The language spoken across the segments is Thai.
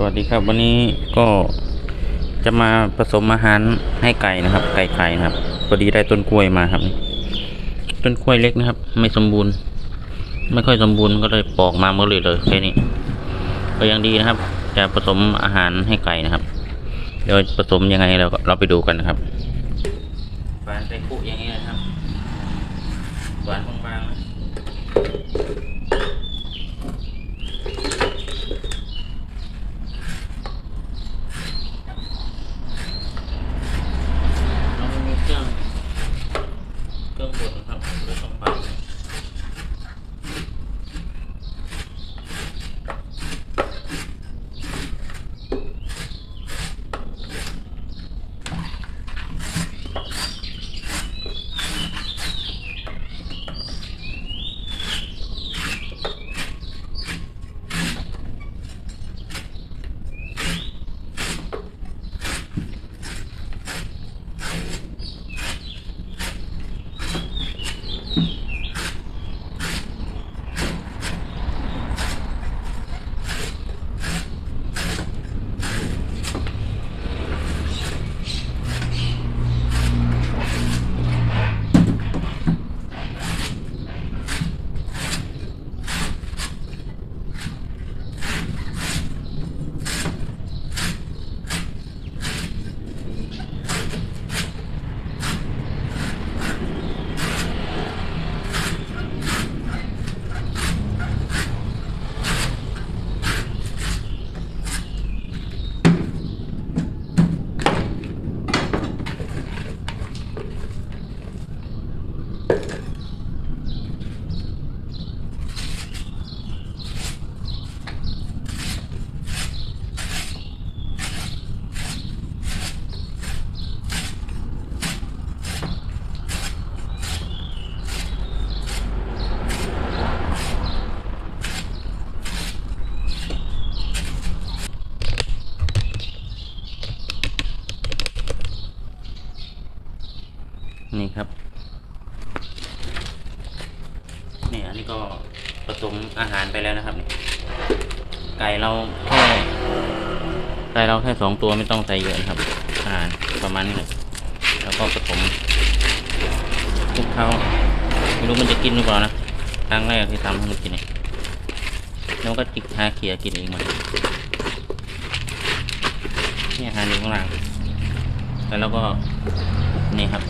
สวัสดีครับ วันนี้ก็จะมาผสมอาหารให้ไก่นะครับ ไก่ไข่นะครับพอดีได้ต้นกล้วยมาครับ ต้นกล้วยเล็กนะครับ ไม่สมบูรณ์ ไม่ค่อยสมบูรณ์ก็เลยปอกมาเมื่อเลยเลยแค่นี้ ก็ยังดีนะครับ จะผสมอาหารให้ไก่นะครับ เดี๋ยวผสมยังไงเราเราไปดูกันนะครับฝานใส่คุอย่างนี้นะครับฝานบางๆ นี่ครับนี่อันนี้ก็ผสมอาหารไปแล้วนะครับ ไก่เราแค่ไก่เราแค่สองตัวไม่ต้องใส่เยอะครับอาหารประมาณนี้เลยแล้วก็ผสมคลุกเข้าไม่รู้มันจะกินหรือเปล่านะครั้งแรกที่ทำให้มันกินเนี่ยแล้วก็จิกหาเขียกินเองมันนี่อาหารอยู่ข้างล่างแล้วเราก็นี่ครับ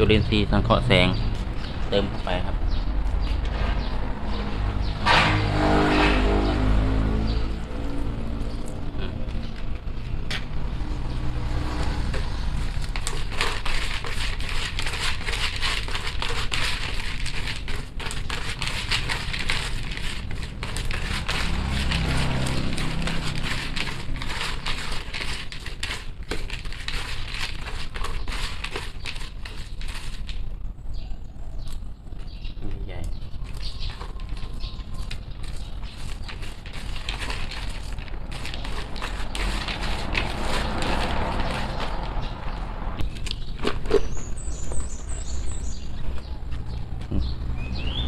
จุลินทรีย์สังเคราะห์แสง เติมเข้าไปครับ ใหญ่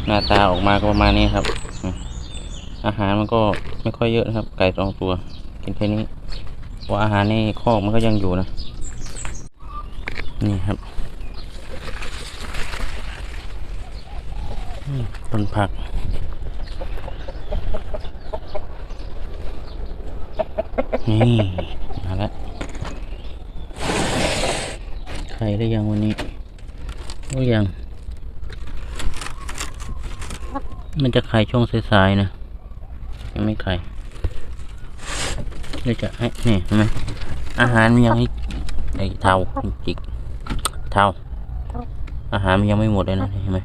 ห น้าตาออกมาก็ประมาณนี้ครับ อาหารมันก็ไม่ค่อยเยอะนะครับ ไก่สองตัว กินแค่นี้เพราอาหารในคอกมันก็ยังอยู่นะ นี่ครับต้นผักนี่มาแล้วไข่ได้ยังวันนี้โอ้ยัง มันจะไข่ช่วงสายๆนะ ยังไม่ไข่เดี๋ยวจะให้นี่เห็นไหมอาหารมันยังให้ไอ้เทาจิกเทาอาหารมันยังไม่หมดเลยนะเห็นไหม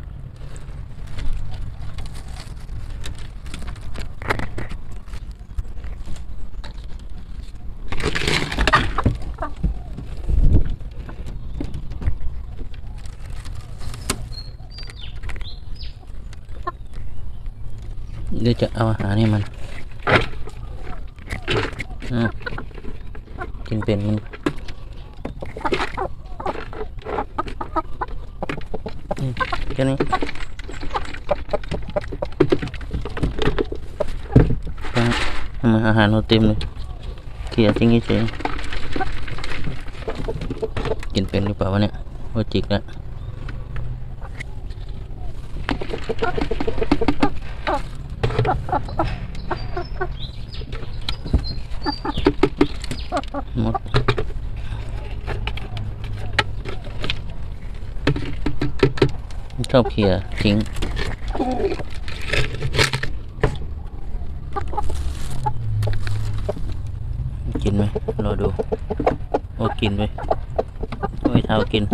เดี๋ยวจะเอาอาหารให้มันกินเป็นมันแค่นี้อะทำไมอาหารเราเต็มเลยเคลียร์ทิ้งเฉยกินเป็นหรือเปล่าวะเนี่ยว่าจิกแล้ว หมดชอบเคลียร์ทิ้งกินไหมรอดู โอ้กินไปโอ้ยเท้ากิน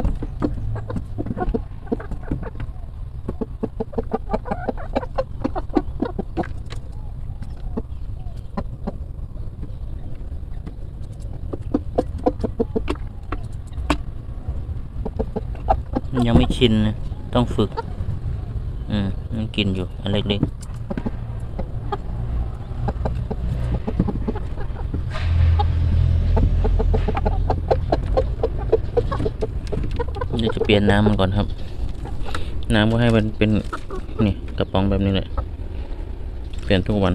มันยังไม่ชินนะต้องฝึก อืมมันกินอยู่อันเล็กๆเดี๋ยวจะเปลี่ยนน้ำมันก่อนครับ น้ำก็ให้มันเป็นนี่กระป๋องแบบนี้แหละ เปลี่ยนทุกวัน